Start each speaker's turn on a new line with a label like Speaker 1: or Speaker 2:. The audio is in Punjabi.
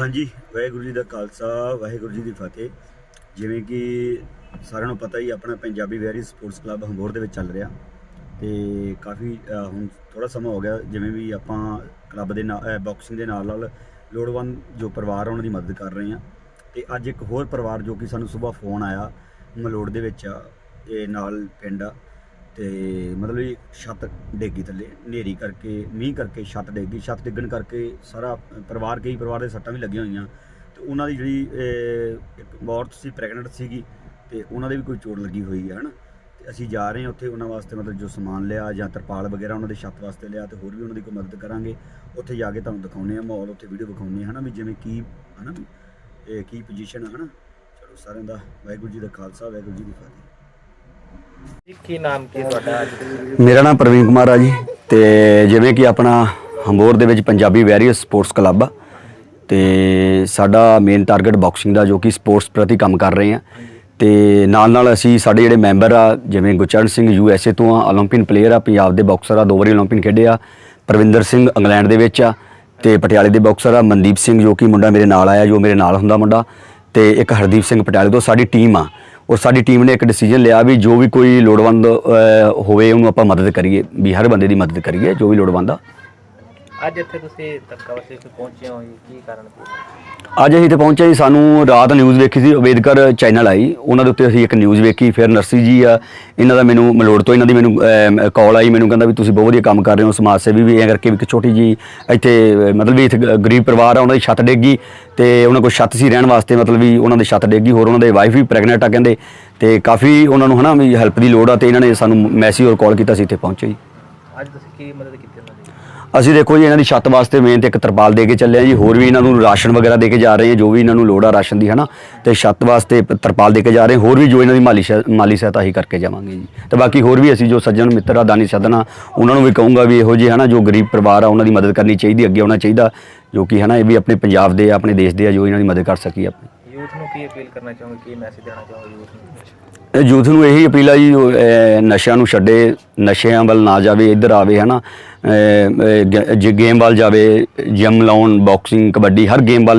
Speaker 1: ਹਾਂਜੀ ਵਾਹਿਗੁਰੂ ਜੀ ਦਾ ਖਾਲਸਾ ਵਾਹਿਗੁਰੂ ਜੀ ਦੀ ਫਤਿਹ। ਜਿਵੇਂ ਕਿ ਸਾਰਿਆਂ ਨੂੰ ਪਤਾ ਹੀ ਆਪਣਾ ਪੰਜਾਬੀ ਵੈਰੀ ਸਪੋਰਟਸ ਕਲੱਬ ਹੰਗੋਰ ਦੇ ਵਿੱਚ ਚੱਲ ਰਿਹਾ। ਤੇ ਕਾਫੀ ਹੁਣ ਥੋੜਾ ਸਮਾਂ ਹੋ ਗਿਆ, ਜਿਵੇਂ ਵੀ ਆਪਾਂ ਕਲੱਬ ਦੇ ਨਾਲ ਬਾਕਸਿੰਗ ਦੇ ਨਾਲ ਨਾਲ ਲੋੜਵੰਦ ਜੋ ਪਰਿਵਾਰ ਆ, ਉਹਨਾਂ ਦੀ ਮਦਦ ਕਰ ਰਹੇ ਆ ਤੇ ਅੱਜ ਇੱਕ ਹੋਰ ਪਰਿਵਾਰ ਜੋ ਕਿ ਸਾਨੂੰ ਸਵੇਰ ਫੋਨ ਆਇਆ ਮਲੋੜ ਦੇ ਵਿੱਚ ਆ, ਇਹ ਨਾਲ ਪਿੰਡ ਆ। ਤੇ ਮਤਲਬ ਇਹ ਛੱਤ ਡੇਗੀ ਥੱਲੇ, ਹਨੇਰੀ ਕਰਕੇ, ਮੀਂਹ ਕਰਕੇ ਛੱਤ ਡੇਗੀ, ਛੱਤ ਡਿੱਗਣ ਕਰਕੇ ਸਾਰਾ ਪਰਿਵਾਰ, ਕਈ ਪਰਿਵਾਰ ਦੇ ਸੱਟਾਂ ਵੀ ਲੱਗੀਆਂ ਹੋਈਆਂ। ਤੇ ਉਹਨਾਂ ਦੀ ਜਿਹੜੀ ਇੱਕ ਔਰਤ ਸੀ ਪ੍ਰੈਗਨੈਂਟ ਸੀਗੀ ਤੇ ਉਹਨਾਂ ਦੇ ਵੀ ਕੋਈ ਚੋਟ ਲੱਗੀ ਹੋਈ ਹੈ ਹਨਾ? ਤੇ ਅਸੀਂ ਜਾ ਰਹੇ ਹਾਂ ਉੱਥੇ ਉਹਨਾਂ ਵਾਸਤੇ ਮਤਲਬ ਜੋ ਸਮਾਨ ਲਿਆ ਜਾਂ ਤਰਪਾਲ ਵਗੈਰਾ ਉਹਨਾਂ ਦੇ ਛੱਤ ਵਾਸਤੇ ਲਿਆ ਤੇ ਹੋਰ ਵੀ ਉਹਨਾਂ ਦੀ ਕੋਈ ਮਦਦ ਕਰਾਂਗੇ। ਉੱਥੇ ਜਾ ਕੇ ਤੁਹਾਨੂੰ ਦਿਖਾਉਂਦੇ ਆ ਮਾਹੌਲ ਉੱਥੇ ਵੀਡੀਓ ਵਿਖਾਉਂਦੇ ਆ ਹਨਾ? ਵੀ ਜਿਵੇਂ ਕੀ ਹਨਾ? ਇਹ ਕੀ ਪੋਜੀਸ਼ਨ ਹੈ ਹਨਾ? ਚਲੋ ਸਾਰਿਆਂ ਦਾ ਵਾਹਿਗੁਰੂ ਜੀ ਦਾ ਖਾਲਸਾ ਵਾਹਿਗੁਰੂ ਜੀ ਦੀ ਫਤਿਹ।
Speaker 2: ਜੀ, ਕੀ ਨਾਮ ਕੀ ਤੁਹਾਡਾ? ਅੱਜ
Speaker 1: ਮੇਰਾ ਨਾਮ ਪ੍ਰਵੀਨ ਕੁਮਾਰ ਆ ਜੀ ਤੇ ਜਿਵੇਂ ਕਿ ਆਪਣਾ ਹੰਬੋਰ ਦੇ ਵਿੱਚ ਪੰਜਾਬੀ ਵੈਰੀਅਸ ਸਪੋਰਟਸ ਕਲੱਬ ਆ ਤੇ ਸਾਡਾ ਮੇਨ ਟਾਰਗੇਟ ਬਾਕਸਿੰਗ ਦਾ ਜੋ ਕਿ ਸਪੋਰਟਸ ਪ੍ਰਤੀ ਕੰਮ ਕਰ ਰਹੇ ਆ ਤੇ ਨਾਲ ਨਾਲ ਅਸੀਂ ਸਾਡੇ ਜਿਹੜੇ ਮੈਂਬਰ ਆ ਜਿਵੇਂ Gurcharan Singh U S A ਤੋਂ ਆ 올림픽 ਪਲੇਅਰ ਆ ਪੰਜਾਬ ਦੇ ਬਾਕਸਰ ਆ ਦੋ ਵਾਰੀ 올림픽 ਖੇਡੇ ਆ ਪ੍ਰਵਿੰਦਰ ਸਿੰਘ ਇੰਗਲੈਂਡ ਦੇ ਵਿੱਚ ਆ ਤੇ ਪਟਿਆਲੇ ਦੇ ਬਾਕਸਰ ਆ ਮਨਦੀਪ ਸਿੰਘ ਜੋ ਕਿ ਮੁੰਡਾ ਮੇਰੇ ਨਾਲ ਆਇਆ ਜੋ ਮੇਰੇ ਨਾਲ ਹੁੰਦਾ ਮੁੰਡਾ ਤੇ ਇੱਕ ਹਰਦੀਪ ਸਿੰਘ ਪਟਿਆਲੇ ਤੋਂ ਸਾਡੀ ਟੀਮ ਆ ਔਰ ਸਾਡੀ ਟੀਮ ਨੇ ਇੱਕ ਡਿਸੀਜਨ ਲਿਆ ਵੀ ਜੋ ਵੀ ਕੋਈ ਲੋੜਵੰਦ ਅਹ, ਹੋਵੇ ਉਹਨੂੰ ਆਪਾਂ ਮਦਦ ਕਰੀਏ ਵੀ ਹਰ ਬੰਦੇ ਦੀ ਮਦਦ ਕਰੀਏ ਜੋ ਵੀ ਲੋੜਵੰਦ ਆ
Speaker 2: ਅੱਜ ਇੱਥੇ ਤੁਸੀਂ ਤੱਕਾਵਸੇ ਤੇ ਪਹੁੰਚੇ ਹੋ ਜੀ, ਕੀ ਕਾਰਨ ਕੀ
Speaker 1: ਅੱਜ ਅਸੀਂ ਤੇ ਪਹੁੰਚੇ ਜੀ ਸਾਨੂੰ ਰਾਤ ਨਿਊਜ਼ ਵੇਖੀ ਸੀ ਅੰਬੇਦਕਰ ਚੈਨਲ ਆਈ ਉਹਨਾਂ ਦੇ ਉੱਤੇ ਅਸੀਂ ਇੱਕ ਨਿਊਜ਼ ਵੇਖੀ ਫਿਰ ਨਰਸੀ ਜੀ ਆ ਇਹਨਾਂ ਦਾ ਮੈਨੂੰ ਮਲੋੜ ਤੋਂ ਇਹਨਾਂ ਦੀ ਮੈਨੂੰ ਕਾਲ ਆਈ ਮੈਨੂੰ ਕਹਿੰਦਾ ਵੀ ਤੁਸੀਂ ਬਹੁਤ ਵਧੀਆ ਕੰਮ ਕਰ ਰਹੇ ਹੋ ਸਮਾਜ ਸੇਵੀ ਵੀ ਇਹ ਕਰਕੇ ਵੀ ਇੱਕ ਛੋਟੀ ਜੀ ਇੱਥੇ ਮਤਲਬ ਵੀ ਇੱਥੇ ਗਰੀਬ ਪਰਿਵਾਰ ਆ ਉਹਨਾਂ ਦੀ ਛੱਤ ਡੇਗੀ ਤੇ ਉਹਨਾਂ ਕੋਲ ਛੱਤ ਸੀ ਰਹਿਣ ਵਾਸਤੇ ਮਤਲਬ ਵੀ ਉਹਨਾਂ ਦੀ ਛੱਤ ਡੇਗੀ ਹੋਰ ਉਹਨਾਂ ਦੇ ਵਾਈਫ ਵੀ ਪ੍ਰੈਗਨੈਂਟ ਆ ਕਹਿੰਦੇ ਤੇ ਕਾਫੀ ਉਹਨਾਂ ਨੂੰ ਹਨਾ ਵੀ ਹੈਲਪ ਦੀ ਲੋੜ ਆ ਤੇ ਇਹਨਾਂ ਨੇ ਸਾਨੂੰ ਮੈਸੇਜ ਔਰ ਕਾਲ ਕੀਤਾ ਸੀ ਇੱਥੇ ਪਹੁੰਚੇ ਜੀ।
Speaker 2: ਅੱਜ ਤੁਸੀਂ ਕੀ ਮਦਦ ਕੀਤੀ
Speaker 1: ਅਸੀਂ ਦੇਖੋ ਜੀ ਇਹਨਾਂ ਦੀ ਛੱਤ ਵਾਸਤੇ ਮੇਨ ਤੇ ਇੱਕ ਤਰਪਾਲ ਦੇ ਕੇ ਚੱਲੇ ਆ ਜੀ ਹੋਰ ਵੀ ਇਹਨਾਂ ਨੂੰ ਰਾਸ਼ਨ ਵਗੈਰਾ ਦੇ ਕੇ ਜਾ ਰਹੇ ਹਾਂ ਜੋ ਵੀ ਇਹਨਾਂ ਨੂੰ ਲੋੜ ਆ ਰਾਸ਼ਨ ਦੀ ਹਨਾ ਤੇ ਛੱਤ ਵਾਸਤੇ ਤਰਪਾਲ ਦੇ ਕੇ ਜਾ ਰਹੇ ਹਾਂ। ਹੋਰ ਵੀ ਜੋ ਇਹਨਾਂ ਦੀ ਮਾਲੀ ਸਹਾ- ਮਾਲੀ ਸਹਾਇਤਾ ਹੀ ਕਰਕੇ ਜਾਵਾਂਗੇ ਜੀ ਤੇ ਬਾਕੀ ਹੋਰ ਵੀ ਅਸੀਂ ਜੋ ਸੱਜਣ ਮਿੱਤਰ ਆ ਦਾਨੀ ਸੱਜਣਾ ਉਹਨਾਂ ਨੂੰ ਵੀ ਕਹੂੰਗਾ ਵੀ ਇਹੋ ਜਿਹੇ ਹਨਾ ਜੋ ਗਰੀਬ ਪਰਿਵਾਰ ਆ ਉਹਨਾਂ ਦੀ ਮਦਦ ਕਰਨੀ ਚਾਹੀਦੀ ਅੱਗੇ ਆਉਣਾ ਚਾਹੀਦਾ ਜੋ ਕਿ ਹਨਾ ਇਹ ਵੀ ਆਪਣੇ ਪੰਜਾਬ ਦੇ ਆ, ਆਪਣੇ ਦੇਸ਼ ਦੇ ਆ ਜੋ ਇਹਨਾਂ ਦੀ ਮਦਦ ਕਰ ਸਕੀ ਆਪਣੀ
Speaker 2: ਯੂਥ ਨੂੰ ਕੀ ਅਪੀਲ ਕਰਨਾ ਚਾਹੋਗੇ? ਕੀ ਮੈਸੇਜ ਦੇਣਾ ਚਾਹੋਗੇ ਯੂਥ ਨੂੰ?
Speaker 1: ਯੂਥ ਨੂੰ ਇਹੀ ਅਪੀਲ ਆ ਜੀ ਉਹ, ਨਸ਼ਿਆਂ ਨੂੰ ਛੱਡੇ ਨਸ਼ਿਆਂ ਵੱਲ ਨਾ ਜਾਵੇ ਇੱਧਰ ਆਵੇ ਹਨਾ? ਅਹ, ਜੇ ਗੇਮ ਵੱਲ ਜਾਵੇ ਜਿਮ ਲਾਉਣ ਬਾਕਸਿੰਗ ਕਬੱਡੀ ਹਰ ਗੇਮ ਵੱਲ